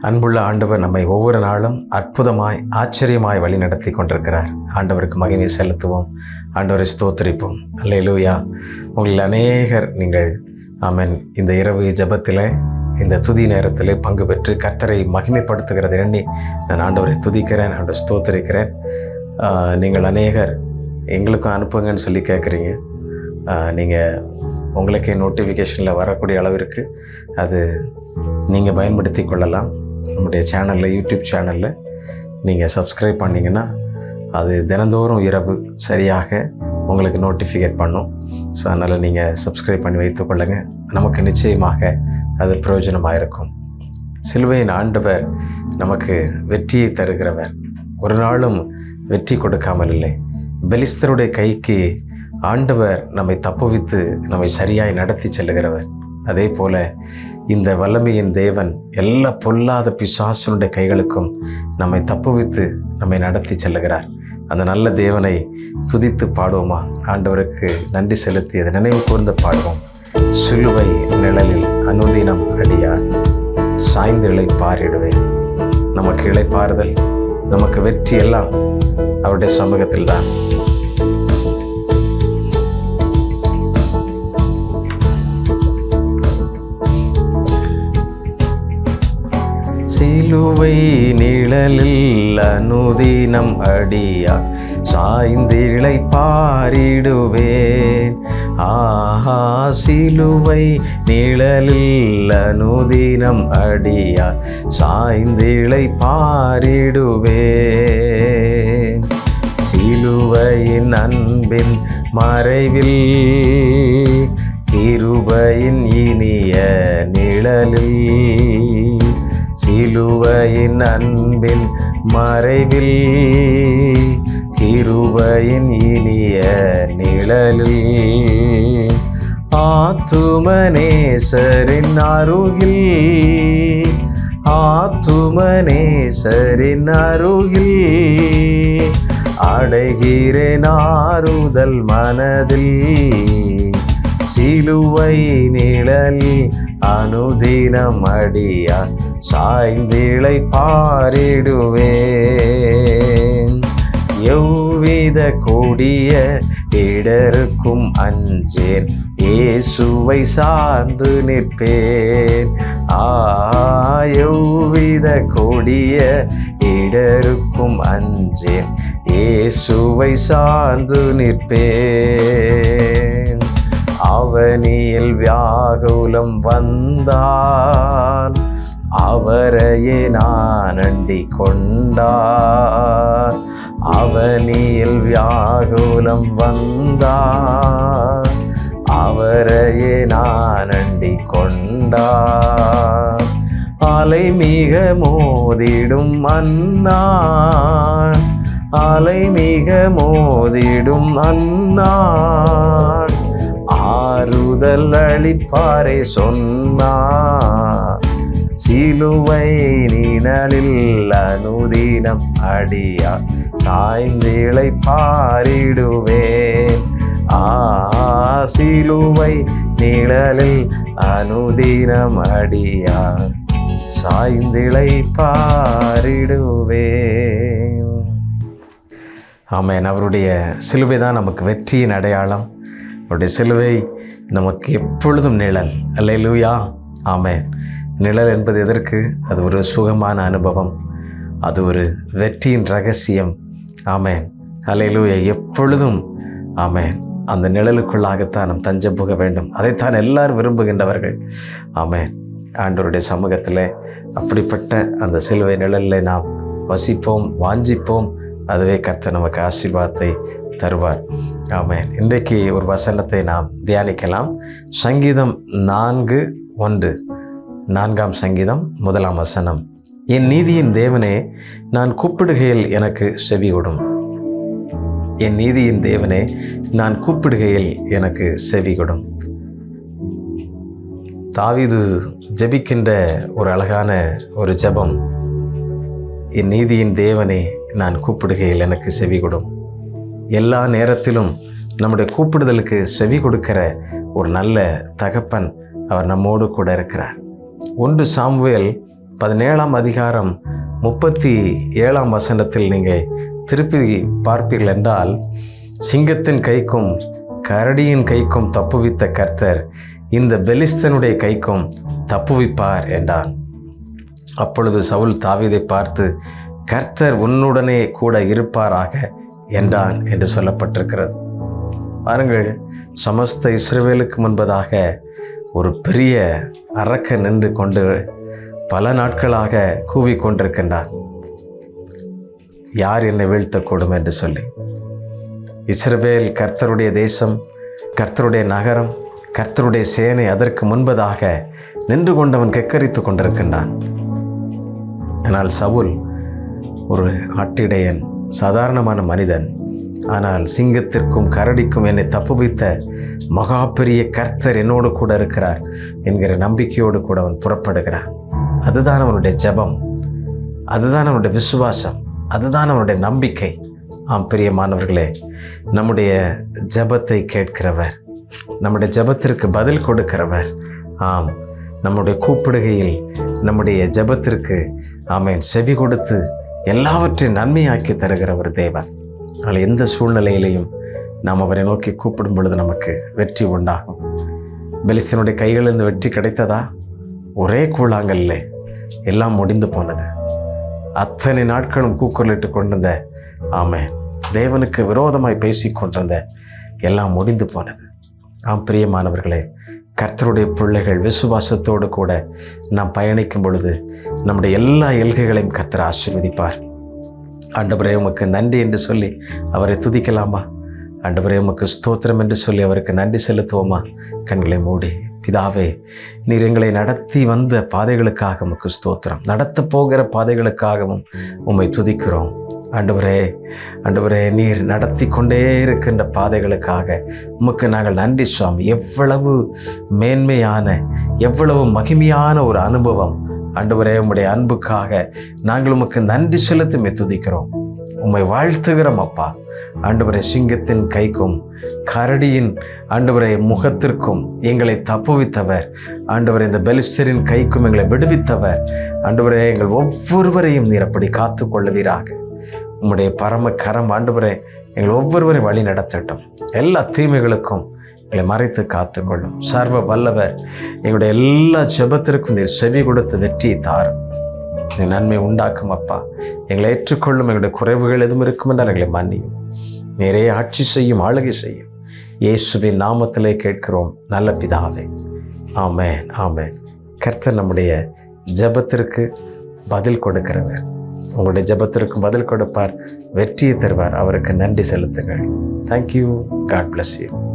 அன்புள்ள ஆண்டவர் நம்மை ஒவ்வொரு நாளும் அற்புதமாய் ஆச்சரியமாய் வழி நடத்தி கொண்டிருக்கிறார். ஆண்டவருக்கு மகிமை செலுத்துவோம். ஆண்டவரை ஸ்தோத்திரிப்போம். அல்லேலூயா. உங்களில் அநேகர் நீங்கள். ஆமன். இந்த இரவு ஜெபத்தில் இந்த துதி நேரத்தில் பங்கு பெற்று கர்த்தரை மகிமைப்படுத்துகிறது எண்ணி நான் ஆண்டவரை துதிக்கிறேன் ஆண்டவர் ஸ்தோத்திரிக்கிறேன். நீங்கள் அநேகர். எங்களுக்கும் அனுப்புங்கன்னு சொல்லி கேட்குறீங்க. நீங்கள் உங்களுக்கே நோட்டிஃபிகேஷனில் வரக்கூடிய அளவிற்கு அது நீங்கள் பயன்படுத்தி கொள்ளலாம். நம்முடைய சேனலில் யூடியூப் சேனலில் நீங்கள் சப்ஸ்கிரைப் பண்ணிங்கன்னா அது தினந்தோறும் இரவு சரியாக உங்களுக்கு நோட்டிஃபிகேட் பண்ணும். ஸோ அதனால் நீங்கள் சப்ஸ்கிரைப் பண்ணி வைத்துக்கொள்ளுங்கள் நமக்கு நிச்சயமாக அது பிரயோஜனமாக இருக்கும். சிலுவையின் ஆண்டவர் நமக்கு வெற்றியை தருகிறவர். ஒரு நாளும் வெற்றி கொடுக்காமல் இல்லை. பெலிஸ்தருடைய கைக்கு ஆண்டவர் நம்மை தப்புவித்து நம்மை சரியாய் நடத்தி செல்லுகிறவர். அதே போல் இந்த வல்லமையின் தேவன் எல்லா பொல்லாத பிசாசனுடைய கைகளுக்கும் நம்மை தப்புவித்து நம்மை நடத்தி செல்லுகிறார். அந்த நல்ல தேவனை துதித்து பாடுவோமா? ஆண்டவருக்கு நன்றி செலுத்தி அதை நினைவு கூர்ந்து பாடுவோம். சிலுவை நிழலில் அனுதினம் அடியார். சாய்ந்து இழைப்பாரிடுவேன் நமக்கு இழைப்பாறுதல் நமக்கு வெற்றி எல்லாம் அவருடைய சமூகத்தில் தான் சிலுவை நிழலில் அனுதினம் அடியா சாய்ந்திழை பாரிடுவேன் ஆஹா சிலுவை நிழலில் அனுதினம் அடியா சாய்ந்திழை பாரிடுவேன் சிலுவையின் அன்பின் மறைவில் கிருபையின் இனிய நிழலில் சிலுவையின் அன்பின் மறைவில் கிருபையின் இனிய நிழலில் ஆத்துமனேசரின் அருகில் ஆத்துமனேசரின் அருகில் அடைகிறேன் ஆறுதல் மனதில். சிலுவை நிழலில் அனுதினம் அடியா சாய்ந்திளை பாரிடுவேன். எவ்வித கொடிய இடருக்கும் அஞ்சேன். இயேசுவை சார்ந்து நிற்பேன். ஆ கொடிய இடருக்கும் அஞ்சேன். இயேசுவை சார்ந்து நிற்பேன். வியாகுலம் வந்தால் அவரையே நான் அண்டி கொண்டார். அவனியில் வியாகுலம் வந்தார் அவரையே நான் அண்டி கொண்டார். அலை மிக மோதிடும் அண்ணா அலை மிக மோதிடும் அண்ணா ஆறுதல் அளிப்பாரே சொன்னார். சிலுவை நிழலில் அனுதினம் அடியா சாய்ந்திழை பாரிடுவேன். ஆ சிலுவை நிழலில் அனுதினம் அடியா சாய்ந்திளை பாரிடுவேன். ஆமென். அவருடைய சிலுவை தான் நமக்கு வெற்றியின் அடையாளம். அவருடைய சிலுவை நமக்கு எப்பொழுதும் நிழல். அல்லேலூயா. ஆமென். நிழல் என்பது எதற்கு? அது ஒரு சுகமான அனுபவம். அது ஒரு வெற்றியின் ரகசியம். ஆமேன். அல்லேலூயா. எப்பொழுதும். ஆமேன். அந்த நிழலுக்குள்ளாகத்தான் நாம் தஞ்சம் புக வேண்டும். அதைத்தான் எல்லாரும் விரும்புகின்றவர்கள். ஆமேன். ஆண்டவருடைய சமூகத்தில் அப்படிப்பட்ட அந்த சிலுவை நிழலில் நாம் வசிப்போம் வாஞ்சிப்போம். அதுவே கர்த்த நமக்கு ஆசீர்வாதத்தை தருவார். ஆமென். இன்றைக்கு ஒரு வசனத்தை நாம் தியானிக்கலாம். சங்கீதம் நான்கு ஒன்று. நான்காம் சங்கீதம் முதலாம் வசனம். என் நீதியின் தேவனே நான் கூப்பிடுகையில் எனக்கு செவி கொடும் என் நீதியின் தேவனே நான் கூப்பிடுகையில் எனக்கு செவி கொடும் தாவீது ஜெபிக்கின்ற ஒரு அழகான ஒரு ஜெபம். என் நீதியின் தேவனே நான் கூப்பிடுகையில் எனக்கு செவி கொடும் எல்லா நேரத்திலும் நம்முடைய கூப்பிடுதலுக்கு செவி கொடுக்கிற ஒரு நல்ல தகப்பன் அவர் நம்மோடு கூட இருக்கிறார். ஒன்று சாமுவேல் பதினேழாம் அதிகாரம் முப்பத்தி ஏழாம் வசனத்தில் நீங்கள் திருப்பி பார்ப்பீர்கள் என்றால் சிங்கத்தின் கைக்கும் கரடியின் கைக்கும் தப்புவித்த கர்த்தர் இந்த பெலிஸ்தனுடைய கைக்கும் தப்புவிப்பார் என்றான். அப்பொழுது சவுல் தாவீதை பார்த்து கர்த்தர் உன்னுடனே கூட இருப்பாராக என்றான் என்று சொல்லப்பட்டிருக்கிறது. பாருங்கள் சமஸ்த இஸ்ரவேலுக்கு முன்பதாக ஒரு பெரிய அரக்க நின்று கொண்டு பல நாட்களாக கூவிக்கொண்டிருக்கின்றார் யார் என்னை வீழ்த்தக்கூடும் என்று சொல்லி. இஸ்ரவேல் கர்த்தருடைய தேசம் கர்த்தருடைய நகரம் கர்த்தருடைய சேனை அதற்கு முன்பதாக நின்று கொண்டவன் கெக்கரித்து கொண்டிருக்கின்றான். ஆனால் சவுல் ஒரு ஆட்டிடையன் சாதாரணமான மனிதன். ஆனால் சிங்கத்திற்கும் கரடிக்கும் என்னை தப்புவித்த மகா பெரிய கர்த்தர் என்னோடு கூட இருக்கிறார் என்கிற நம்பிக்கையோடு கூட அவன் புறப்படுகிறான். அதுதான் அவனுடைய ஜெபம். அதுதான் அவனுடைய விசுவாசம். அதுதான் அவனுடைய நம்பிக்கை. ஆம் பிரியமானவர்களே நம்முடைய ஜெபத்தை கேட்கிறவர் நம்முடைய ஜெபத்திற்கு பதில் கொடுக்கிறவர் ஆம் நம்முடைய கூப்பிடுகையில் நம்முடைய ஜெபத்திற்கு ஆமேன் செவி கொடுத்து எல்லாவற்றையும் நன்மையாக்கி தருகிற ஒரு தேவன். ஆனால் எந்த சூழ்நிலையிலையும் நாம் அவரை நோக்கி கூப்பிடும் பொழுது நமக்கு வெற்றி உண்டாகும். பெலிஸ்தனுடைய கைகளிலிருந்து வெற்றி கிடைத்ததா? ஒரே கூழாங்கல்ல எல்லாம் முடிந்து போனது. அத்தனை நாட்களும் கூக்குரலிட்டு கொண்டிருந்த ஆமே தேவனுக்கு விரோதமாய் பேசி கொண்டிருந்த எல்லாம் முடிந்து போனது. ஆம் பிரியமானவர்களே கர்த்தருடைய பிள்ளைகள் விசுவாசத்தோடு கூட நாம் பயணிக்கும் பொழுது நம்முடைய எல்லா எல்கைகளையும் கர்த்தர் ஆசீர்வதிப்பார். ஆண்டவரே உமக்கு நன்றி என்று சொல்லி அவரை துதிக்கலாமா? ஆண்டவரே உமக்கு ஸ்தோத்திரம் என்று சொல்லி அவருக்கு நன்றி செலுத்துவோமா? கண்களை மூடி பிதாவே நீர் எங்களை நடத்தி வந்த பாதைகளுக்காக உமக்கு ஸ்தோத்திரம். நடத்த போகிற பாதைகளுக்காகவும் உம்மை துதிக்கிறோம். ஆண்டவரே ஆண்டவரே நீர் நடத்தி கொண்டே இருக்கின்ற பாதைகளுக்காக உமக்கு நாங்கள் நன்றி சுவாமி. எவ்வளவு மேன்மையான எவ்வளவு மகிமையான ஒரு அனுபவம். ஆண்டவரே உம்முடைய அன்புக்காக நாங்கள் உமக்கு நன்றி செலுத்தி துதிக்கிறோம். உம்மை வாழ்த்துகிறோம் அப்பா. ஆண்டவரை சிங்கத்தின் கைக்கும் கரடியின் ஆண்டவரை முகத்திற்கும் எங்களை தப்புவித்தவர். ஆண்டவரை இந்த பெலிஸ்தரின் கைக்கும் எங்களை விடுவித்தவர். ஆண்டவரே எங்கள் ஒவ்வொருவரையும் நீர் அப்படி காத்து கொள்ளுவீராக உம்முடைய பரம கரம் ஆண்டுபுரே எங்கள் ஒவ்வொருவரையும் வழி நடத்தட்டும். எல்லா தீமைகளுக்கும் எங்களை மறைத்து காத்துக்கொள்ளும். சர்வ வல்லவர் எங்களுடைய எல்லா ஜெபத்திற்கும் நீர் செவி கொடுத்து வெற்றியை தாரும். நீ நன்மை உண்டாக்கும் அப்பா. எங்களை ஏற்றுக்கொள்ளும் எங்களுடைய குறைவுகள் எதுவும் இருக்கும் என்றால் எங்களை மன்னியும். நிறைய ஆட்சி செய்யும் ஆளுகை செய்யும். இயேசுவின் நாமத்திலே கேட்கிறோம் நல்ல பிதாவே. ஆமேன் ஆமேன். கர்த்தர் நம்முடைய ஜெபத்திற்கு பதில் கொடுக்கிறவர். உங்களுடைய ஜெபத்திற்கு பதில் கொடுப்பார். வெற்றியை தருவார். அவருக்கு நன்றி செலுத்துங்கள். Thank you God bless you